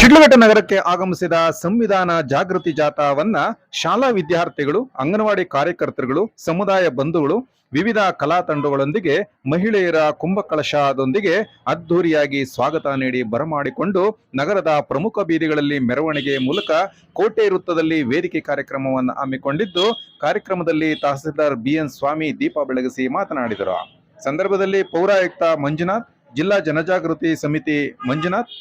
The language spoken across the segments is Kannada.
ಶಿಡ್ಲಘಟ್ಟ ನಗರಕ್ಕೆ ಆಗಮಿಸಿದ ಸಂವಿಧಾನ ಜಾಗೃತಿ ಜಾಥಾವನ್ನ ಶಾಲಾ ವಿದ್ಯಾರ್ಥಿಗಳು, ಅಂಗನವಾಡಿ ಕಾರ್ಯಕರ್ತರುಗಳು, ಸಮುದಾಯ ಬಂಧುಗಳು, ವಿವಿಧ ಕಲಾ ತಂಡಗಳೊಂದಿಗೆ ಮಹಿಳೆಯರ ಕುಂಭಕಳಶದೊಂದಿಗೆ ಅದ್ಧೂರಿಯಾಗಿ ಸ್ವಾಗತ ನೀಡಿ ಬರಮಾಡಿಕೊಂಡು ನಗರದ ಪ್ರಮುಖ ಬೀದಿಗಳಲ್ಲಿ ಮೆರವಣಿಗೆ ಮೂಲಕ ಕೋಟೆ ವೃತ್ತದಲ್ಲಿ ವೇದಿಕೆ ಕಾರ್ಯಕ್ರಮವನ್ನು ಹಮ್ಮಿಕೊಂಡಿದ್ದು, ಕಾರ್ಯಕ್ರಮದಲ್ಲಿ ತಹಸೀಲ್ದಾರ್ ಬಿಎನ್ ಸ್ವಾಮಿ ದೀಪ ಬೆಳಗಿಸಿ ಮಾತನಾಡಿದರು. ಸಂದರ್ಭದಲ್ಲಿ ಪೌರಾಯುಕ್ತ ಮಂಜುನಾಥ್, ಜಿಲ್ಲಾ ಜನಜಾಗೃತಿ ಸಮಿತಿ ಮಂಜುನಾಥ್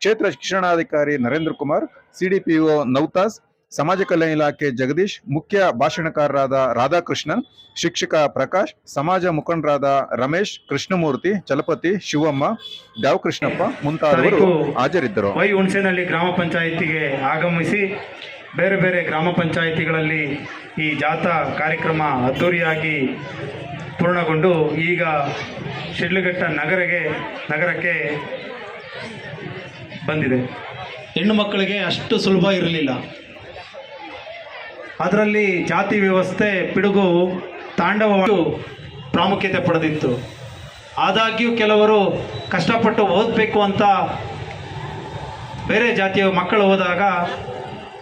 ಕ್ಷೇತ್ರ ಶಿಕ್ಷಣಾಧಿಕಾರಿ ನರೇಂದ್ರ ಕುಮಾರ್ ಸಿಡಿಪಿಒ ನೌತಾಸ್ ಸಮಾಜ ಕಲ್ಯಾಣ ಇಲಾಖೆ ಜಗದೀಶ್ ಮುಖ್ಯ ಭಾಷಣಕಾರರಾದ ರಾಧಾಕೃಷ್ಣನ್ ಶಿಕ್ಷಕ ಪ್ರಕಾಶ್ ಸಮಾಜ ಮುಖಂಡರಾದ ರಮೇಶ್ ಕೃಷ್ಣಮೂರ್ತಿ ಚಲಪತಿ ಶಿವಮ್ಮ ದಾವ್ ಕೃಷ್ಣಪ್ಪ ಮುಂತಾದವರು ಹಾಜರಿದ್ದರು. ವೈ ಹುಣಸೆನಲ್ಲಿ ಗ್ರಾಮ ಪಂಚಾಯಿತಿಗೆ ಆಗಮಿಸಿ ಬೇರೆ ಬೇರೆ ಗ್ರಾಮ ಪಂಚಾಯಿತಿಗಳಲ್ಲಿ ಈ ಜಾಥಾ ಕಾರ್ಯಕ್ರಮ ಅದ್ದೂರಿಯಾಗಿ ಪೂರ್ಣಗೊಂಡು ಈಗ ಶಿಡ್ಲಘಟ್ಟ ನಗರಗೆ ನಗರಕ್ಕೆ ಬಂದಿದೆ. ಹೆಣ್ಣು ಮಕ್ಕಳಿಗೆ ಅಷ್ಟು ಸುಲಭ ಇರಲಿಲ್ಲ. ಅದರಲ್ಲಿ ಜಾತಿ ವ್ಯವಸ್ಥೆ ಪಿಡುಗು ತಾಂಡವ ಪ್ರಾಮುಖ್ಯತೆ ಪಡೆದಿತ್ತು. ಆದಾಗ್ಯೂ ಕೆಲವರು ಕಷ್ಟಪಟ್ಟು ಓದಬೇಕು ಅಂತ ಬೇರೆ ಜಾತಿಯ ಮಕ್ಕಳು ಹೋದಾಗ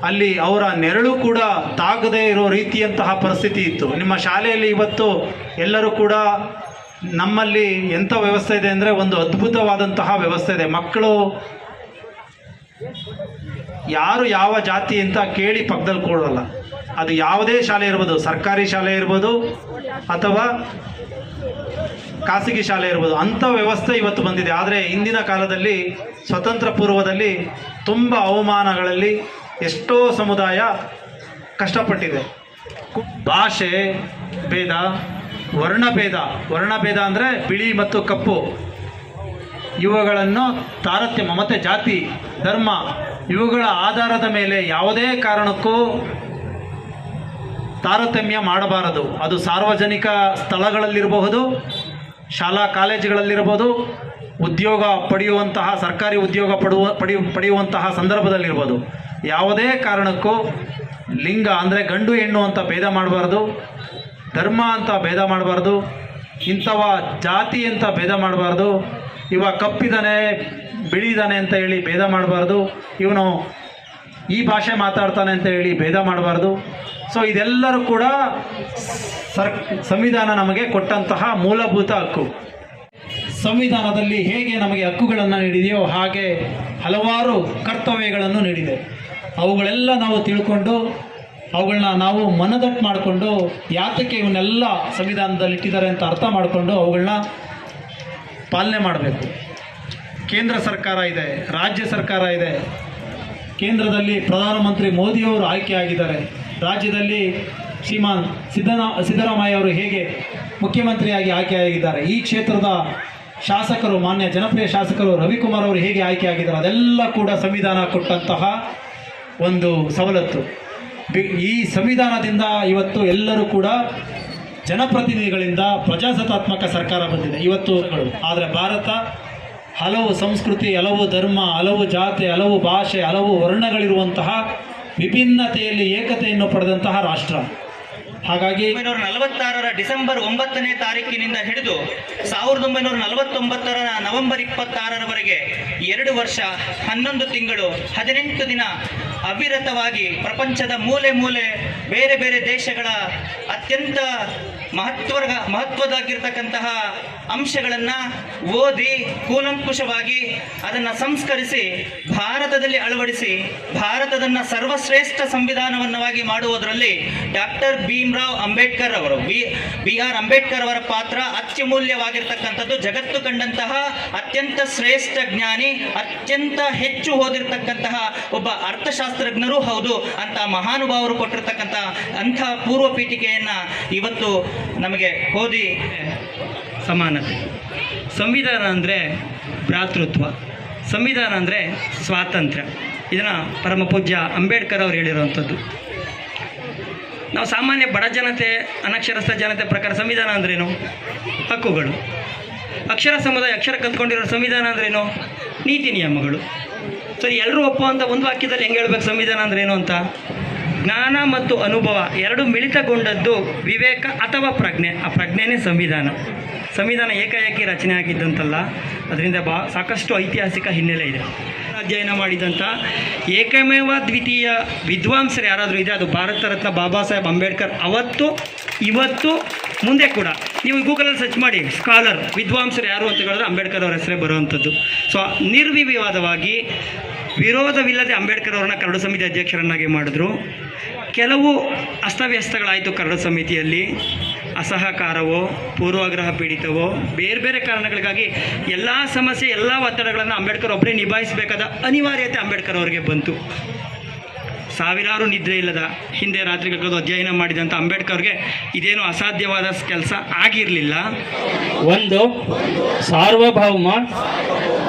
ಅಲ್ಲಿ ಅವರ ನೆರಳು ಕೂಡ ತಾಗದೇ ಇರೋ ರೀತಿಯಂತಹ ಪರಿಸ್ಥಿತಿ ಇತ್ತು. ನಿಮ್ಮ ಶಾಲೆಯಲ್ಲಿ ಇವತ್ತು ಎಲ್ಲರೂ ಕೂಡ ನಮ್ಮಲ್ಲಿ ಎಂಥ ವ್ಯವಸ್ಥೆ ಇದೆ ಅಂದರೆ ಒಂದು ಅದ್ಭುತವಾದಂತಹ ವ್ಯವಸ್ಥೆ ಇದೆ. ಮಕ್ಕಳು ಯಾರು ಯಾವ ಜಾತಿ ಅಂತ ಕೇಳಿ ಪಕ್ಕದಲ್ಲಿ ಕೊಡೋಲ್ಲ. ಅದು ಯಾವುದೇ ಶಾಲೆ ಇರ್ಬೋದು, ಸರ್ಕಾರಿ ಶಾಲೆ ಇರ್ಬೋದು ಅಥವಾ ಖಾಸಗಿ ಶಾಲೆ ಇರ್ಬೋದು. ಅಂಥ ವ್ಯವಸ್ಥೆ ಇವತ್ತು ಬಂದಿದೆ. ಆದರೆ ಇಂದಿನ ಕಾಲದಲ್ಲಿ, ಸ್ವತಂತ್ರ ಪೂರ್ವದಲ್ಲಿ ತುಂಬ ಅವಮಾನಗಳಲ್ಲಿ ಎಷ್ಟೋ ಸಮುದಾಯ ಕಷ್ಟಪಟ್ಟಿದೆ. ಭಾಷೆ ಭೇದ, ವರ್ಣಭೇದ ವರ್ಣಭೇದ ಅಂದರೆ ಬಿಳಿ ಮತ್ತು ಕಪ್ಪು. ಇವುಗಳನ್ನು ತಾರತಮ್ಯ, ಮತ್ತು ಜಾತಿ ಧರ್ಮ, ಇವುಗಳ ಆಧಾರದ ಮೇಲೆ ಯಾವುದೇ ಕಾರಣಕ್ಕೂ ತಾರತಮ್ಯ ಮಾಡಬಾರದು. ಅದು ಸಾರ್ವಜನಿಕ ಸ್ಥಳಗಳಲ್ಲಿರಬಹುದು, ಶಾಲಾ ಕಾಲೇಜುಗಳಲ್ಲಿರ್ಬೋದು ಉದ್ಯೋಗ ಪಡೆಯುವಂತಹ, ಸರ್ಕಾರಿ ಉದ್ಯೋಗ ಪಡುವ, ಪಡೆಯು, ಪಡೆಯುವಂತಹ ಸಂದರ್ಭದಲ್ಲಿರ್ಬೋದು ಯಾವುದೇ ಕಾರಣಕ್ಕೂ ಲಿಂಗ ಅಂದರೆ ಗಂಡು ಹೆಣ್ಣು ಅಂತ ಭೇದ ಮಾಡಬಾರ್ದು, ಧರ್ಮ ಅಂತ ಭೇದ ಮಾಡಬಾರ್ದು, ಇಂಥವ ಜಾತಿ ಅಂತ ಭೇದ ಮಾಡಬಾರ್ದು, ಇವ ಕಪ್ಪಿದಾನೆ ಬಿಳಿದಾನೆ ಅಂತ ಹೇಳಿ ಭೇದ ಮಾಡಬಾರ್ದು. ಇವನು ಈ ಭಾಷೆ ಮಾತಾಡ್ತಾನೆ ಅಂತ ಹೇಳಿ ಭೇದ ಮಾಡಬಾರ್ದು. ಸೊ ಇದೆಲ್ಲರೂ ಕೂಡ ಸರ್, ಸಂವಿಧಾನ ನಮಗೆ ಕೊಟ್ಟಂತಹ ಮೂಲಭೂತ ಹಕ್ಕು. ಸಂವಿಧಾನದಲ್ಲಿ ಹೇಗೆ ನಮಗೆ ಹಕ್ಕುಗಳನ್ನು ನೀಡಿದೆಯೋ ಹಾಗೆ ಹಲವಾರು ಕರ್ತವ್ಯಗಳನ್ನು ನೀಡಿದೆ. ಅವುಗಳೆಲ್ಲ ನಾವು ತಿಳ್ಕೊಂಡು ಅವುಗಳನ್ನ ನಾವು ಮನದಟ್ಟು ಮಾಡಿಕೊಂಡು, ಯಾತಕ್ಕೆ ಇವನ್ನೆಲ್ಲ ಸಂವಿಧಾನದಲ್ಲಿ ಇಟ್ಟಿದ್ದಾರೆ ಅಂತ ಅರ್ಥ ಮಾಡಿಕೊಂಡು ಅವುಗಳನ್ನ ಪಾಲನೆ ಮಾಡಬೇಕು. ಕೇಂದ್ರ ಸರ್ಕಾರ ಇದೆ ರಾಜ್ಯ ಸರ್ಕಾರ ಇದೆ. ಕೇಂದ್ರದಲ್ಲಿ ಪ್ರಧಾನಮಂತ್ರಿ ಮೋದಿಯವರು ಆಯ್ಕೆಯಾಗಿದ್ದಾರೆ ರಾಜ್ಯದಲ್ಲಿ ಶ್ರೀಮಾನ್ ಸಿದ್ದನ ಸಿದ್ದರಾಮಯ್ಯ ಅವರು ಹೇಗೆ ಮುಖ್ಯಮಂತ್ರಿಯಾಗಿ ಆಯ್ಕೆಯಾಗಿದ್ದಾರೆ ಈ ಕ್ಷೇತ್ರದ ಶಾಸಕರು ಮಾನ್ಯ ಜನಪ್ರಿಯ ಶಾಸಕರು ರವಿಕುಮಾರ್ ಅವರು ಹೇಗೆ ಆಯ್ಕೆಯಾಗಿದ್ದಾರೆ ಅದೆಲ್ಲ ಕೂಡ ಸಂವಿಧಾನ ಕೊಟ್ಟಂತಹ ಒಂದು ಸವಲತ್ತು. ಈ ಸಂವಿಧಾನದಿಂದ ಇವತ್ತು ಎಲ್ಲರೂ ಕೂಡ ಜನಪ್ರತಿನಿಧಿಗಳಿಂದ ಪ್ರಜಾಸತ್ತಾತ್ಮಕ ಸರ್ಕಾರ ಬಂದಿದೆ. ಇವತ್ತು ಆದರೆ ಭಾರತ ಹಲವು ಸಂಸ್ಕೃತಿ ಹಲವು ಧರ್ಮ ಹಲವು ಜಾತಿ ಹಲವು ಭಾಷೆ ಹಲವು ವರ್ಣಗಳಿರುವಂತಹ ವಿಭಿನ್ನತೆಯಲ್ಲಿ ಏಕತೆಯನ್ನು ಪಡೆದಂತಹ ರಾಷ್ಟ್ರ. ಹಾಗಾಗಿ ಒಂಬೈನೂರ ನಲವತ್ತಾರರ ಡಿಸೆಂಬರ್ ಒಂಬತ್ತನೇ ತಾರೀಕಿನಿಂದ ಹಿಡಿದು ಸಾವಿರದ ಒಂಬೈನೂರ ನಲವತ್ತೊಂಬತ್ತರ ನವೆಂಬರ್ ಇಪ್ಪತ್ತಾರರವರೆಗೆ ಎರಡು ವರ್ಷ ಹನ್ನೊಂದು ತಿಂಗಳು ಹದಿನೆಂಟು ದಿನ ಅವಿರತವಾಗಿ ಪ್ರಪಂಚದ ಮೂಲೆ ಮೂಲೆ ಬೇರೆ ಬೇರೆ ದೇಶಗಳ ಅತ್ಯಂತ ಮಹತ್ವ ಮಹತ್ವದಾಗಿರ್ತಕ್ಕಂತಹ ಅಂಶಗಳನ್ನು ಓದಿ ಕೂಲಂಕುಷವಾಗಿ ಅದನ್ನು ಸಂಸ್ಕರಿಸಿ ಭಾರತದಲ್ಲಿ ಅಳವಡಿಸಿ ಭಾರತದನ್ನ ಸರ್ವಶ್ರೇಷ್ಠ ಸಂವಿಧಾನವನ್ನಾಗಿ ಮಾಡುವುದರಲ್ಲಿ ಡಾಕ್ಟರ್ ಭೀಮ್ರಾವ್ ಅಂಬೇಡ್ಕರ್ ಅವರು. ಬಿ ಬಿ ಆರ್ ಅಂಬೇಡ್ಕರ್ ಅವರ ಪಾತ್ರ ಅತ್ಯಮೂಲ್ಯವಾಗಿರ್ತಕ್ಕಂಥದ್ದು. ಜಗತ್ತು ಕಂಡಂತಹ ಅತ್ಯಂತ ಶ್ರೇಷ್ಠ ಜ್ಞಾನಿ, ಅತ್ಯಂತ ಹೆಚ್ಚು ಓದಿರ್ತಕ್ಕಂತಹ ಒಬ್ಬ ಅರ್ಥಶಾಸ್ತ್ರಜ್ಞರೂ ಹೌದು ಅಂತ ಮಹಾನುಭಾವರು ಕೊಟ್ಟಿರ್ತಕ್ಕಂಥ ಅಂಥ ಪೂರ್ವ ಪೀಠಿಕೆಯನ್ನು ಇವತ್ತು ನಮಗೆ ಓದಿ ಸಮಾನತೆ. ಸಂವಿಧಾನ ಅಂದರೆ ಭ್ರಾತೃತ್ವ. ಸಂವಿಧಾನ ಅಂದರೆ ಸ್ವಾತಂತ್ರ್ಯ. ಇದನ್ನು ಪರಮ ಪೂಜ್ಯ ಅಂಬೇಡ್ಕರ್ ಅವರು ಹೇಳಿರುವಂಥದ್ದು. ನಾವು ಸಾಮಾನ್ಯ ಬಡ ಜನತೆ, ಅನಕ್ಷರಸ್ಥ ಜನತೆ ಪ್ರಕಾರ ಸಂವಿಧಾನ ಅಂದ್ರೇನು? ಹಕ್ಕುಗಳು. ಅಕ್ಷರ ಸಮುದಾಯ, ಅಕ್ಷರ ಕಲ್ತ್ಕೊಂಡಿರೋ ಸಂವಿಧಾನ ಅಂದ್ರೇನು? ನೀತಿ ನಿಯಮಗಳು. ಸರಿ ಎಲ್ಲರೂ ಒಪ್ಪುವಂಥ ಒಂದು ವಾಕ್ಯದಲ್ಲಿ ಹೆಂಗೆ ಹೇಳ್ಬೇಕು ಸಂವಿಧಾನ ಅಂದ್ರೇನು ಅಂತ? ಜ್ಞಾನ ಮತ್ತು ಅನುಭವ ಎರಡು ಮಿಳಿತಗೊಂಡದ್ದು ವಿವೇಕ ಅಥವಾ ಪ್ರಜ್ಞೆ. ಆ ಪ್ರಜ್ಞೆನೇ ಸಂವಿಧಾನ. ಸಂವಿಧಾನ ಏಕಾಏಕಿ ರಚನೆ ಆಗಿದ್ದಂತಲ್ಲ, ಅದರಿಂದ ಬಾ ಸಾಕಷ್ಟು ಐತಿಹಾಸಿಕ ಹಿನ್ನೆಲೆ ಇದೆ. ಅಧ್ಯಯನ ಮಾಡಿದಂಥ ಏಕಮೇವ ದ್ವಿತೀಯ ವಿದ್ವಾಂಸರು ಯಾರಾದರೂ ಇದೆ ಅದು ಭಾರತ ರತ್ನ ಬಾಬಾ ಸಾಹೇಬ್ ಅಂಬೇಡ್ಕರ್ ಅವತ್ತು, ಇವತ್ತು, ಮುಂದೆ ಕೂಡ. ನೀವು ಗೂಗಲಲ್ಲಿ ಸರ್ಚ್ ಮಾಡಿ, ಸ್ಕಾಲರ್, ವಿದ್ವಾಂಸರು ಯಾರು ಅಂತ ಹೇಳಿದ್ರೆ ಅಂಬೇಡ್ಕರ್ ಅವರ ಹೆಸರೇ ಬರುವಂಥದ್ದು ಸೊ ನಿರ್ವಿವಾದವಾಗಿ ವಿರೋಧವಿಲ್ಲದೆ ಅಂಬೇಡ್ಕರ್ ಅವರನ್ನ ಕರಡು ಸಮಿತಿ ಅಧ್ಯಕ್ಷರನ್ನಾಗಿ ಮಾಡಿದ್ರು. ಕೆಲವು ಅಸ್ತವ್ಯಸ್ತಗಳಾಯಿತು ಕರಡು ಸಮಿತಿಯಲ್ಲಿ. ಅಸಹಕಾರವೋ, ಪೂರ್ವಾಗ್ರಹ ಪೀಡಿತವೋ, ಬೇರೆ ಬೇರೆ ಕಾರಣಗಳಿಗಾಗಿ ಎಲ್ಲ ಸಮಸ್ಯೆ, ಎಲ್ಲ ಒತ್ತಡಗಳನ್ನು ಅಂಬೇಡ್ಕರ್ ಒಬ್ಬರೇ ನಿಭಾಯಿಸಬೇಕಾದ ಅನಿವಾರ್ಯತೆ ಅಂಬೇಡ್ಕರ್ ಅವರಿಗೆ ಬಂತು. ಸಾವಿರಾರು ನಿದ್ರೆ ಇಲ್ಲದ ಹಿಂದೆ ರಾತ್ರಿಗಳು ಅಧ್ಯಯನ ಮಾಡಿದಂಥ ಅಂಬೇಡ್ಕರ್ಗೆ ಇದೇನು ಅಸಾಧ್ಯವಾದ ಕೆಲಸ ಆಗಿರಲಿಲ್ಲ. ಒಂದು, ಸಾರ್ವಭೌಮ,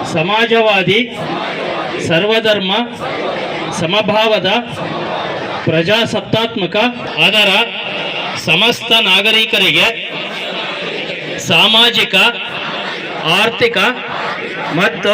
ಸಮಾಜವಾದಿ, ಸರ್ವಧರ್ಮ, ಸಮಭಾವದ ಪ್ರಜಾಸತ್ತಾತ್ಮಕ ಅದರ ಸಮಸ್ತ ನಾಗರಿಕರಿಗೆ ಸಾಮಾಜಿಕ ಆರ್ಥಿಕ ಮತ್ತು